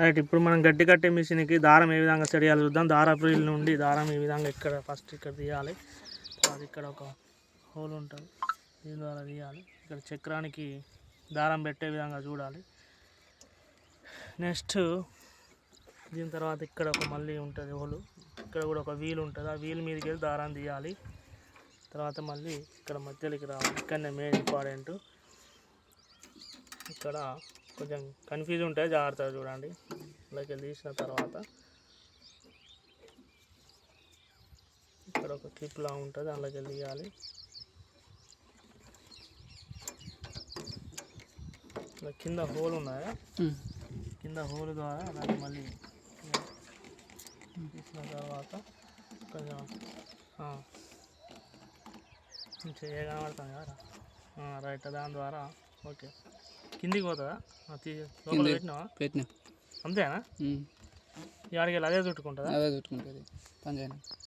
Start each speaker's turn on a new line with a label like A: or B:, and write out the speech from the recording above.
A: Right ఇప్పుడు మనం గడ్డి కట్టే మిషన్కి దారం ఏ విధంగా చేయాలి చూద్దాం. దారపు నుండి దారం ఈ విధంగా ఇక్కడ ఫస్ట్ ఇక్కడ తీయాలి. తర్వాత ఇక్కడ ఒక హోల్ ఉంటుంది. దీని ద్వారా తీయాలి. ఇక్కడ చక్రానికి దారం పెట్టే విధంగా చూడాలి. నెక్స్ట్ దీని తర్వాత ఇక్కడ ఒక మళ్ళీ ఉంటుంది హోలు ఇక్కడ కూడా ఒక వీల్ ఉంటుంది. ఆ వీల్ మీదకి వెళ్ళి దారాన్ని తీయాలి. తర్వాత మళ్ళీ ఇక్కడ మధ్యలోకి రావాలి. ఇక్కడనే మెయిన్ ఇంపార్టెంట్ ఇక్కడ కొంచెం కన్ఫ్యూజ్ ఉంటుంది జాగ్రత్తగా చూడండి. ఇలాగ తీసిన తర్వాత ఇక్కడ ఒక క్లిప్ లా ఉంటుంది అందులోకి తీయాలి. కింద హోల్ ఉన్నాయా? కింద హోల్ ద్వారా దాన్ని మళ్ళీ తీసిన తర్వాత కొంచెం కనబడుతుంది కదా? రైట్ దాని ద్వారా ఓకే. కిందికి పోతుందా. పెట్టినావా?
B: పెట్టినా.
A: అంతేనా? ఆడికి అదే చుట్టుకుంటుందా?
B: అదే చుట్టుకుంటుంది. పంచాయతీ